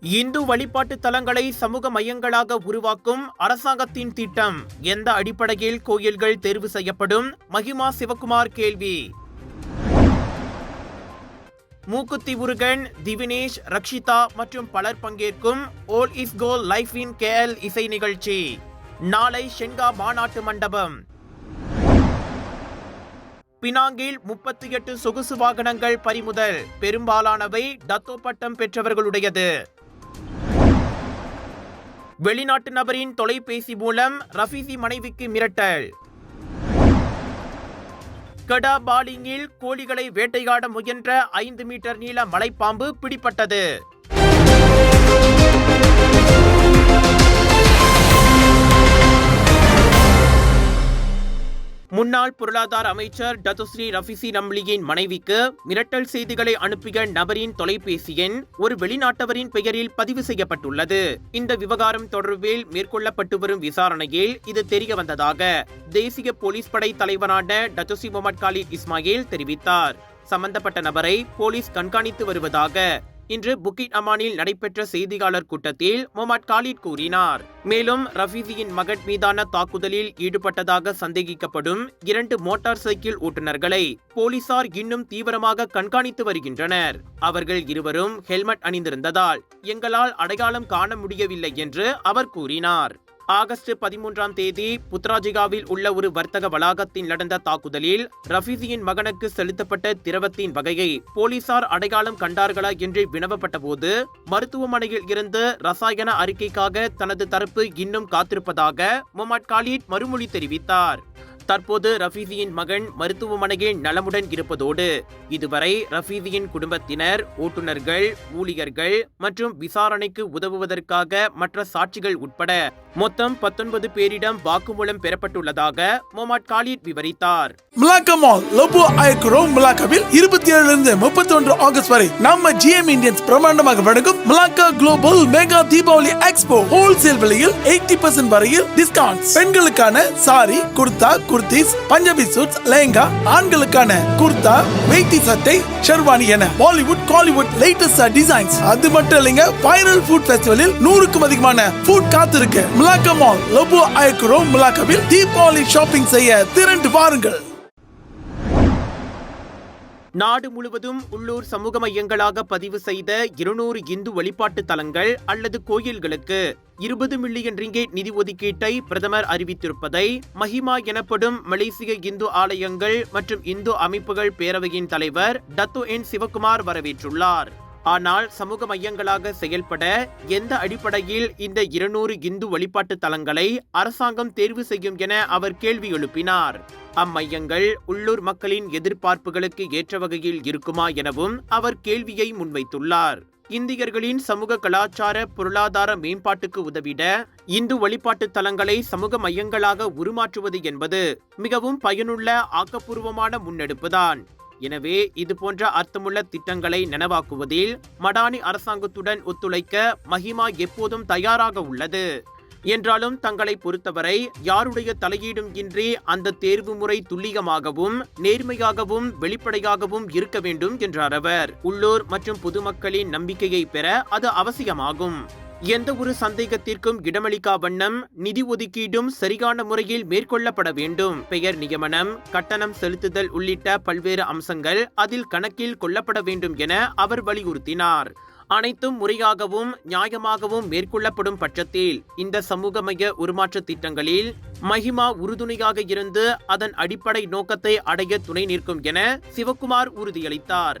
இந்து வழிபாட்டு தலங்களை சமூக மையங்களாக உருவாக்கும் அரசாங்கத்தின் திட்டம் எந்த அடிப்படையில் கோயில்கள் தேர்வு செய்யப்படும்? மகிமா சிவகுமார் கேள்வி. மூக்குத்தி முருகன் திவினேஷ் ரக்ஷிதா மற்றும் பலர் பங்கேற்கும் all is gold life in KL இசை நிகழ்ச்சி. நாளை ஷென்கா மாநாட்டு மண்டபம். பினாங்கில் முப்பத்தி எட்டு சொகுசு வாகனங்கள் பறிமுதல். பெரும்பாலானவை டத்தோ பட்டம் பெற்றவர்களுடையது. வெளிநாட்டு நபரின் தொலைபேசி மூலம் ரஃபீசி மனைவிக்கு மிரட்டல். கடா பாலிங்கில் கோழிகளை வேட்டையாட முயன்ற ஐந்து மீட்டர் நீள மலைப்பாம்பு பிடிபட்டது. முன்னாள் பொருளாதார அமைச்சர் டத்துஸ்ரீ ரஃபிசி நம்லியின் மனைவிக்கு மிரட்டல் செய்திகளை அனுப்பிய நபரின் தொலைபேசி எண் ஒரு வெளிநாட்டவரின் பெயரில் பதிவு செய்யப்பட்டுள்ளது. இந்த விவகாரம் தொடர்பில் மேற்கொள்ளப்பட்டு வரும் விசாரணையில் இது தெரிய வந்ததாக தேசிய போலீஸ் படை தலைவரான டத்துசி முகமது காலித் இஸ்மாயில் தெரிவித்தார். சம்பந்தப்பட்ட நபரை போலீஸ் கண்காணித்து வருவதாக இன்று புக்கிட் அமானில் நடைபெற்ற செய்தியாளர் கூட்டத்தில் முகமது காலித் கூறினார். மேலும் ரஃபீதியின் மகன் மீதான தாக்குதலில் ஈடுபட்டதாக சந்தேகிக்கப்படும் இரண்டு மோட்டார் சைக்கிள் ஓட்டுநர்களை போலீசார் இன்னும் தீவிரமாக கண்காணித்து வருகின்றனர். அவர்கள் இருவரும் ஹெல்மெட் அணிந்திருந்ததால் எங்களால் அடையாளம் காண முடியவில்லை என்று அவர் கூறினார். ஆகஸ்ட் பதிமூன்றாம் தேதி புத்ராஜிகாவில் உள்ள ஒரு வர்த்தக வளாகத்தில் நடந்த தாக்குதலில் ரஃபீசியின் மகனுக்கு செலுத்தப்பட்ட திரவத்தின் வகையை போலீசார் அடையாளம் கண்டார்களா என்று வினவப்பட்ட போது மருத்துவமனையில் இருந்து ரசாயன அறிக்கைக்காக தனது தரப்பு இன்னும் காத்திருப்பதாக முமட் காலிட் மறுமொழி தெரிவித்தார். தற்போது ரஃபீதியின் மகன் மருத்துவமனையில் நலமுடன் இருப்பதோடு இதுவரை ரஃபீதியின் குடும்பத்தினர் ஓட்டுநர்கள் ஊழியர்கள் மற்றும் விசாரணைக்கு உதவுவதற்காக மற்ற சாட்சிகள் உட்பட மொத்தம் பத்தொன்பது பேரிடம் வாக்குமூலம் பெறப்பட்டுள்ளதாக மொமாட் காலித் விவரித்தார். மிலாக்கா மால் லோபோ ஐக்ரோ மிலாக்காவில் இருபத்தி ஏழுல இருந்து முப்பத்தி ஒன்று ஆகஸ்ட் வரை நம்ம ஜிஎம் இந்தியன்ஸ் பிரமாண்டமாக வழங்கும் Malacca global mega Deepavali expo wholesale விலையில் எயிட்டி பர்சன்ட் வரையில் டிஸ்கவுண்ட் பெண்களுக்கான சாரி குர்தா குர்தீஸ் பஞ்சாபி சூட்ஸ் லெஹங்கா ஆண்களுக்கான குர்தா வெயிட்டி சட்டை ஷெர்வானி என பாலிவுட் காலிவுட் லேட்டஸ்ட் டிசைன்ஸ் அது மட்டும் இல்லைங்க வைரல் ஃபுட் ஃபெஸ்டிவலில் நூறுக்கும் அதிகமான ஃபுட் காத்திருக்கு. மிலாக்கா மால் லோபோ ஐக்ரோ மிலாக்காவில் தீபாவளி ஷாப்பிங் செய்ய திரண்டு பாருங்கள் நாடு முழுவதும் உள்ளூர் சமூக மையங்களாக பதிவு செய்த இருநூறு இந்து வழிபாட்டு தலங்கள் அல்லது கோயில்களுக்கு இருபது மில்லியன் ரிங்கேட் நிதி ஒதுக்கீட்டை பிரதமர் அறிவித்திருப்பதை மஹிமா எனப்படும் மலேசிய இந்து ஆலயங்கள் மற்றும் இந்து அமைப்புகள் பேரவையின் தலைவர் டத்து என் சிவகுமார் வரவேற்றுள்ளார். ஆனால் சமூக மையங்களாக செயல்பட எந்த அடிப்படையில் இந்த இருநூறு இந்து வழிபாட்டு தலங்களை அரசாங்கம் தேர்வு செய்யும் என அவர் கேள்வி எழுப்பினார். அம்மையங்கள் உள்ளூர் மக்களின் எதிர்பார்ப்புகளுக்கு ஏற்ற வகையில் இருக்குமா எனவும் அவர் கேள்வியை முன்வைத்துள்ளார். இந்தியர்களின் சமூக கலாச்சார பொருளாதார மேம்பாட்டுக்கு உதவிட இந்து வழிபாட்டு தலங்களை சமூக மையங்களாக உருமாற்றுவது என்பது மிகவும் பயனுள்ள ஆக்கப்பூர்வமான முன்னெடுப்புதான். எனவே இதுபோன்ற அர்த்தமுள்ள திட்டங்களை நனவாக்குவதில் மடானி அரசாங்கத்துடன் ஒத்துழைக்க மஹிமா எப்போதும் தயாராக உள்ளது. என்றாலும் தங்களை பொறுத்தவரை யாருடைய தலையீடும் இன்றி அந்த தேர்வு முறை துல்லியமாகவும் நேர்மையாகவும் வெளிப்படையாகவும் இருக்க வேண்டும் என்றார் அவர். உள்ளூர் மற்றும் பொதுமக்களின் நம்பிக்கையை பெற அது அவசியமாகும். எந்த ஒரு சந்தேகத்திற்கும் இடமளிக்கா வண்ணம் நிதி ஒதுக்கீடும் சரியான முறையில் மேற்கொள்ளப்பட வேண்டும். பெயர் நியமனம் கட்டணம் செலுத்துதல் உள்ளிட்ட பல்வேறு அம்சங்கள் அதில் கணக்கில் கொள்ளப்பட வேண்டும் என அவர் வலியுறுத்தினார். அனைத்தும் முறையாகவும் நியாயமாகவும் மேற்கொள்ளப்படும் பட்சத்தில் இந்த சமூக மைய உருமாற்ற திட்டங்களில் மஹிமா உறுதுணையாக இருந்து அதன் அடிப்படை நோக்கத்தை அடைய துணை நிற்கும் என சிவகுமார் உறுதியளித்தார்.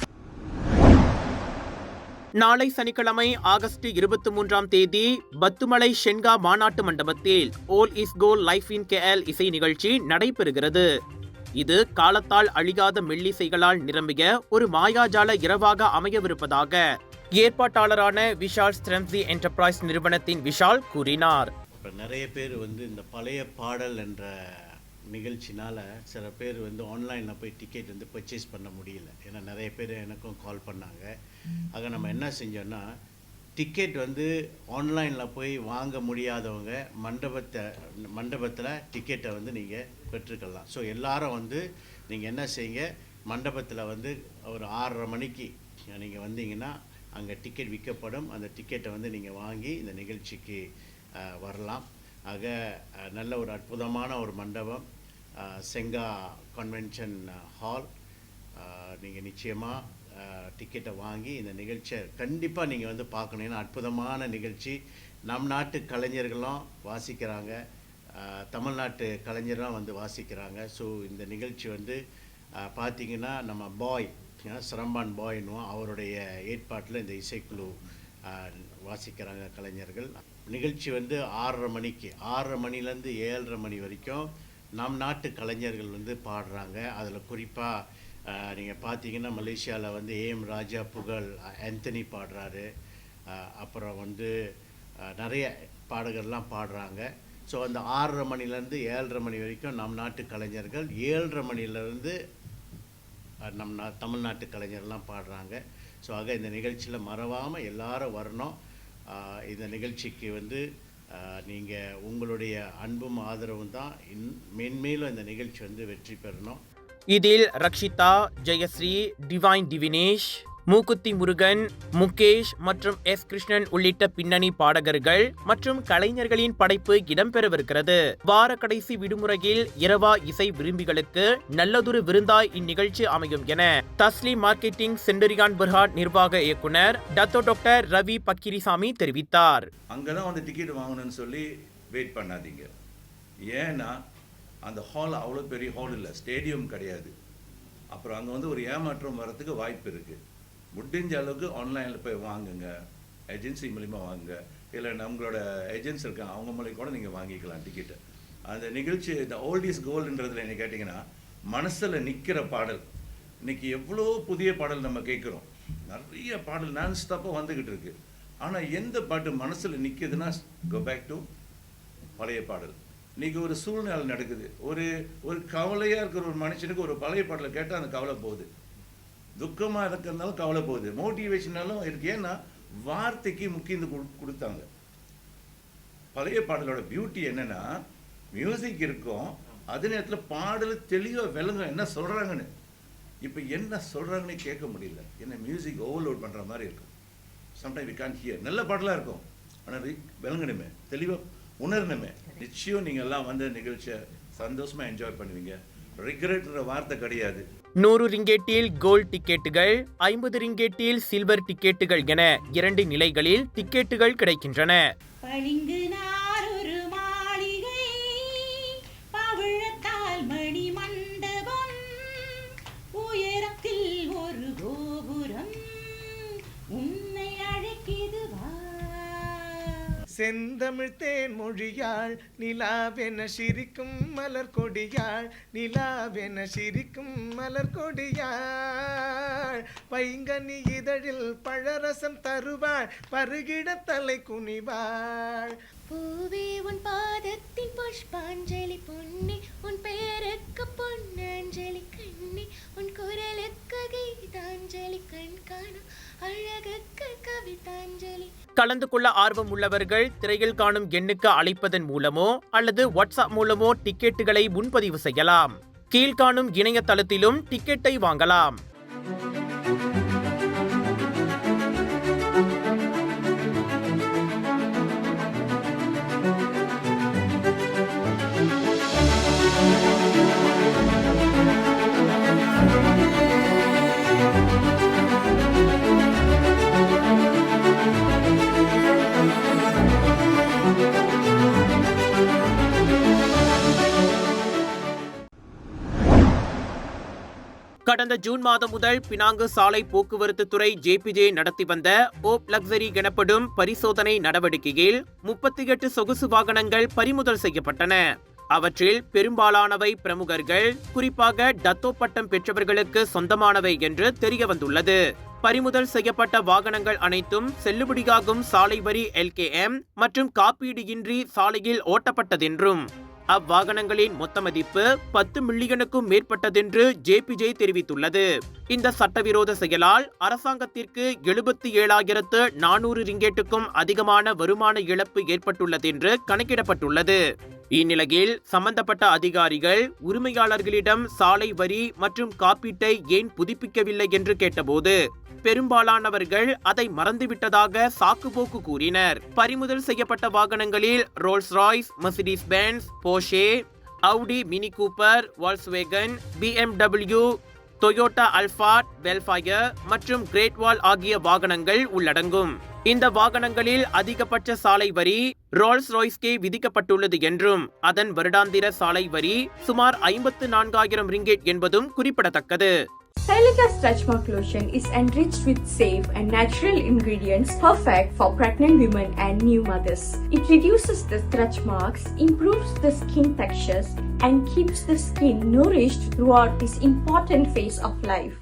நாளை சனிக்கிழமை ஆகஸ்ட் இருபத்தி மூன்றாம் தேதி பத்துமலை ஷென்கா மாநாட்டு மண்டபத்தில் all is gold life in KL இசை நிகழ்ச்சி நடைபெறுகிறது. இது காலத்தால் அழியாத மெல்லிசைகளால் நிரம்பிய ஒரு மாயாஜால இரவாக அமையவிருப்பதாக ஏற்பாட்டாளரான விஷால் ஸ்ட்ரெம்சி என்டர்பிரைஸ் நிறுவனத்தின் விஷால் கூறினார். நிறைய பேர் வந்து இந்த பழைய பாடல் என்ற நிகழ்ச்சினால் சில பேர் வந்து ஆன்லைனில் போய் டிக்கெட் வந்து பர்ச்சேஸ் பண்ண முடியல. ஏன்னா நிறைய பேர் எனக்கும் கால் பண்ணாங்க. ஆக நம்ம என்ன செஞ்சோன்னா டிக்கெட் வந்து ஆன்லைனில் போய் வாங்க முடியாதவங்க மண்டபத்தை மண்டபத்தில் டிக்கெட்டை வந்து நீங்கள் பெற்றுக்கலாம். ஸோ எல்லாரும் வந்து நீங்கள் என்ன செய்யுங்க மண்டபத்தில் வந்து ஒரு ஆறரை மணிக்கு நீங்கள் வந்தீங்கன்னா அங்கே டிக்கெட் விற்கப்படும். அந்த டிக்கெட்டை வந்து நீங்கள் வாங்கி இந்த நிகழ்ச்சிக்கு வரலாம். ஆக நல்ல ஒரு அற்புதமான ஒரு மண்டபம். செங்கா கன்வென்ஷன் ஹால் நீங்கள் நிச்சயமாக டிக்கெட்டை வாங்கி இந்த நிகழ்ச்சியை கண்டிப்பாக நீங்கள் வந்து பார்க்கணும். ஏன்னா அற்புதமான நிகழ்ச்சி. நம் நாட்டு கலைஞர்களும் வாசிக்கிறாங்க. Uh, தமிழ்நாட்டு கலைஞரெலாம் வந்து வாசிக்கிறாங்க. ஸோ இந்த நிகழ்ச்சி வந்து பார்த்திங்கன்னா பார்த்தீங்கன்னா நம்ம பாய் சிரம்பான் பாய்னுவோம் அவருடைய ஏற்பாட்டில் இந்த இசைக்குழு வாசிக்கிறாங்க கலைஞர்கள். நிகழ்ச்சி வந்து ஆறரை மணிக்கு ஆறரை மணிலேருந்து ஏழரை மணி வரைக்கும் நம் நாட்டு கலைஞர்கள் வந்து பாடுறாங்க. அதில் குறிப்பாக நீங்கள் பார்த்தீங்கன்னா மலேசியாவில் வந்து ஏஎம் ராஜா புகழ் ஆந்தனி பாடுறாரு. அப்புறம் வந்து நிறைய பாடகர்லாம் பாடுறாங்க. ஸோ அந்த ஆறரை மணிலேருந்து ஏழரை மணி வரைக்கும் நம் நாட்டு கலைஞர்கள் ஏழரை மணிலேருந்து நம் நா தமிழ்நாட்டு கலைஞர்லாம் பாடுறாங்க. ஸோ ஆக இந்த நிகழ்ச்சியில் மறவாமல் எல்லாரும் வரணும். இந்த நிகழ்ச்சிக்கு வந்து நீங்கள் உங்களுடைய அன்பும் ஆதரவும் தான் இன் மென்மேலும் இந்த நிகழ்ச்சி வந்து வெற்றி பெறணும். இதில் ரக்ஷிதா ஜெயஸ்ரீ டிவைன் டிவினேஷ் மூக்குத்தி முருகன் முகேஷ் மற்றும் எஸ். கிருஷ்ணன் உள்ளிட்ட பின்னணி பாடகர்கள் மற்றும் கலைஞர்களின் படைப்பு இடம்பெறவிருக்கிறது. வார கடைசி விடுமுறையில் இரவா இசை விரும்பிகளுக்கு நல்லதொரு விருந்தாய் இந்நிகழ்ச்சி அமையும் என தஸ்லி மார்க்கெட்டிங் செண்டரியான் பர்ஹாட் நிர்வாக இயக்குனர் டத்தோ டாக்டர் ரவி பக்கிரிசாமி தெரிவித்தார். அங்கதான் வந்து டிக்கெட் வாங்கணும்னு சொல்லி வெயிட் பண்ணாதீங்க. ஏன்னா அந்த ஹால் அவ்வளோ பெரிய ஹால் இல்லை ஸ்டேடியம் கிடையாது. அப்புறம் அங்கே வந்து ஒரு ஏமாற்றம் வரத்துக்கு வாய்ப்பு இருக்குது முடிஞ்ச அளவுக்கு ஆன்லைனில் போய் வாங்குங்க. ஏஜென்சி மூலிமா வாங்குங்க. இல்லை நம்மளோட ஏஜென்ட்ஸ் இருக்காங்க அவங்க மூலியம் கூட நீங்கள் வாங்கிக்கலாம் டிக்கெட்டு அந்த நிகழ்ச்சி இந்த ஓல்ட் இஸ் கோல்டுன்றதுல என்ன கேட்டிங்கன்னா மனசில் நிற்கிற பாடல். இன்றைக்கி எவ்வளோ புதிய பாடல் நம்ம கேட்குறோம். நிறைய பாடல் நான் ஸ்டாப்பாக வந்துக்கிட்டு இருக்கு. ஆனால் எந்த பாட்டு மனசில் நிற்கிதுன்னா கோ பேக் டு பழைய பாடல். இன்றைக்கி ஒரு சூழ்நிலை நடக்குது. ஒரு ஒரு கவலையாக இருக்கிற ஒரு மனுஷனுக்கு ஒரு பழைய பாடலை கேட்டால் அந்த கவலை போகுது. துக்கமாக இருக்கிறதுனாலும் கவலை போகுது. மோட்டிவேஷனாலும் இருக்கு. ஏன்னா வார்த்தைக்கு முக்கியம் கொடு- கொடுத்தாங்க. பழைய பாடலோட பியூட்டி என்னன்னா மியூசிக் இருக்கும். அதே நேரத்தில் பாடல் தெளிவாக விளங்கும். என்ன சொல்கிறாங்கன்னு இப்போ என்ன சொல்கிறாங்கன்னு கேட்க முடியல. என்ன மியூசிக் ஓவர்லோட் பண்ணுற மாதிரி இருக்கும். சம்டைம் வி கான் ஹியர் நல்ல பாடலாக இருக்கும். ஆனால் விளங்கணுமே. தெளிவாக உணரணுமே. நிச்சயம் நீங்கள் எல்லாம் வந்து நிகழ்ச்சியை சந்தோஷமாக என்ஜாய் பண்ணுவீங்க. ரிக்ரெட்ன்ற வார்த்தை கிடையாது. நூறு ரிங்கேட்டில் கோல்ட் டிக்கெட்டுகள் ஐம்பது ரிங்கேட்டில் சில்வர் டிக்கெட்டுகள் என இரண்டு நிலைகளில் டிக்கெட்டுகள் கிடைக்கின்றன. செந்தமிழ் தேன் மொழியாள் நிலாவென சிரிக்கும் மலர் கொடியாள் நிலாவென சிரிக்கும் மலர் கொடியாள் பைங்கனி இதழில் பழரசம் தருவாள் பருகிட தலை குனிவாள். பூவே உன் பாதத்தின் புஷ்பாஞ்சலி பொன்னி உன் பெயருக்கு பொன்னாஞ்சலி கண்ணி உன் குரலுக்கு கீதாஞ்சலி கண் காணும் கலந்து கொள்ள ஆர்வம் உள்ளவர்கள் திரையில் காணும் எண்ணுக்கு அழைப்பதன் மூலமோ அல்லது வாட்ஸ்அப் மூலமோ டிக்கெட்டுகளை முன்பதிவு செய்யலாம். கீழ்காணும் இணையதளத்திலும் டிக்கெட்டை வாங்கலாம். கடந்த ஜூன் மாதம் முதல் பினாங்கு சாலை போக்குவரத்து துறை ஜேபிஜே நடத்தி வந்த ஓப் லக்ஸரி எனப்படும் பரிசோதனை நடவடிக்கையில் முப்பத்தி எட்டு சொகுசு வாகனங்கள் பறிமுதல் செய்யப்பட்டன. அவற்றில் பெரும்பாலானவை பிரமுகர்கள் குறிப்பாக டத்தோ பட்டம் பெற்றவர்களுக்கு சொந்தமானவை என்று தெரிய வந்துள்ளது. பறிமுதல் செய்யப்பட்ட வாகனங்கள் அனைத்தும் செல்லுபடியாகும் சாலை வரி எல்கேஎம் மற்றும் காப்பீடு இன்றி சாலையில் ஓட்டப்பட்டதென்றும் அவ்வாகனங்களின் மொத்த மதிப்பு பத்து மில்லியனுக்கும் மேற்பட்டதென்று ஜேபிஜே தெரிவித்துள்ளது. இந்த சட்டவிரோத செயலால் அரசாங்கத்திற்கு எழுபத்தி ஏழாயிரத்து நானூறு ரிங்கேட்டுக்கும் அதிகமான வருமான இழப்பு ஏற்பட்டுள்ளதென்று கணக்கிடப்பட்டுள்ளது. இந்நிலையில் சம்பந்தப்பட்ட அதிகாரிகள் உரிமையாளர்களிடம் சாலை வரி மற்றும் காப்பீட்டை ஏன் புதுப்பிக்கவில்லை என்று கேட்டபோது பெரும்பாலானவர்கள் அதை மறந்துவிட்டதாக சாக்குப்போக்கு கூறினர். பறிமுதல் செய்யப்பட்ட வாகனங்களில் Rolls Royce Mercedes Benz Porsche Audi Mini Cooper Volkswagen BMW Toyota Alphard Vellfire மற்றும் கிரேட் வால் ஆகிய வாகனங்கள் உள்ளடங்கும். இந்த வாகனங்களில் அதிகபட்ச சாலை வரி ரோல்ஸ் ராய்ஸ்கே விதிக்கப்பட்டுள்ளது என்றும் அதன் வருடாந்திர சாலை வரி சுமார் ஐம்பத்து நான்காயிரம் ரிங்கெட் என்பதும் குறிப்பிடத்தக்கது. Stretch Mark Lotion is enriched with safe and natural ingredients perfect for pregnant women and new mothers. It reduces the stretch marks, improves the skin textures, and keeps the skin nourished throughout this important phase of life.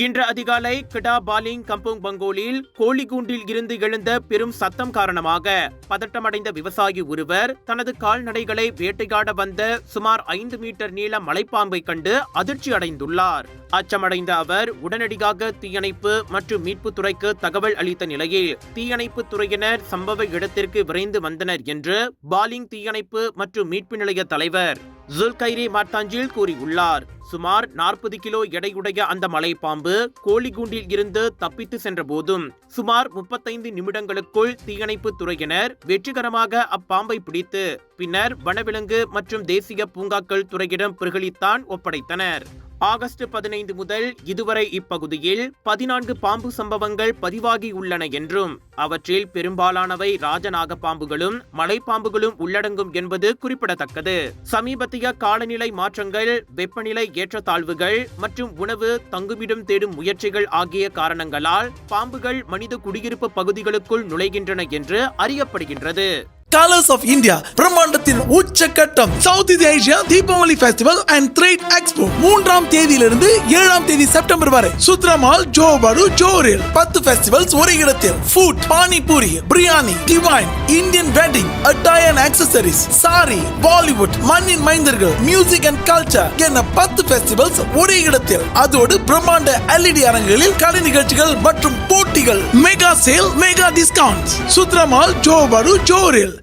இன்று அதிகாலை கிடா பாலிங் கம்புங் பங்கோலில் கோழிக்கூண்டில் இருந்து எழுந்த பெரும் சத்தம் காரணமாக பதட்டமடைந்த விவசாயி ஒருவர் தனது கால்நடைகளை வேட்டையாட வந்த சுமார் ஐந்து மீட்டர் நீள மலைப்பாம்பை கண்டு அதிர்ச்சி அடைந்துள்ளார். அச்சமடைந்த அவர் உடனடியாக தீயணைப்பு மற்றும் மீட்புத் துறைக்கு தகவல் அளித்த நிலையில் தீயணைப்பு துறையினர் சம்பவ இடத்திற்கு விரைந்து வந்தனர் என்று பாலிங் தீயணைப்பு மற்றும் மீட்பு நிலைய தலைவர் ஜுல்கைரி மார்த்தாஞ்சில் கூறியுள்ளார். சுமார் நாற்பது கிலோ எடையுடைய அந்த மலைப்பாம்பு கோழிக்கூண்டில் இருந்து தப்பித்து சென்ற போதும் சுமார் முப்பத்தைந்து நிமிடங்களுக்குள் தீயணைப்பு துறையினர் வெற்றிகரமாக அப்பாம்பை பிடித்து பின்னர் வனவிலங்கு மற்றும் தேசிய பூங்காக்கள் துறையிடம் பிரகலித்தான் ஒப்படைத்தனர். ஆகஸ்ட் பதினைந்து முதல் இதுவரை இப்பகுதியில் பதினான்கு பாம்பு சம்பவங்கள் பதிவாகியுள்ளன என்றும் அவற்றில் பெரும்பாலானவை ராஜநாக பாம்புகளும் மலைப்பாம்புகளும் உள்ளடங்கும் என்பது குறிப்பிடத்தக்கது. சமீபத்திய காலநிலை மாற்றங்கள் வெப்பநிலை ஏற்றத்தாழ்வுகள் மற்றும் உணவு தங்குமிடம் தேடும் முயற்சிகள் ஆகிய காரணங்களால் பாம்புகள் மனித குடியிருப்பு பகுதிகளுக்குள் நுழைகின்றன என்று அறியப்படுகின்றது. கலர்ஸ் ஆஃப் இந்தியா பிரம்மாண்டத்தின் உச்சக்கட்டம் சவுத் இந்திய Asia Deepavali festival and trade expo மூன்றாம் தேதியிலிருந்து ஏழாம் தேதி செப்டம்பர் வரை சுத்ரமால் ஜோபாடு ஜோரில் பத்து ஃபெஸ்டிவல்ஸ் ஒரே இடத்தில். Food panipuri biryani divine Indian wedding attire and accessories sari Bollywood மண்ணின் மைந்தர்கள் மியூசிக் அண்ட் கல்ச்சர் என பத்து ஃபெஸ்டிவல்ஸ் ஒரே இடத்தில். அதோடு பிரம்மாண்ட எல்இடி அரங்குகளில் கலை நிகழ்ச்சிகள் மற்றும் போட்டிகள் மெகா சேல் மெகா டிஸ்கவுண்ட் சுத்ரமால் ஜோபாடு ஜோரில்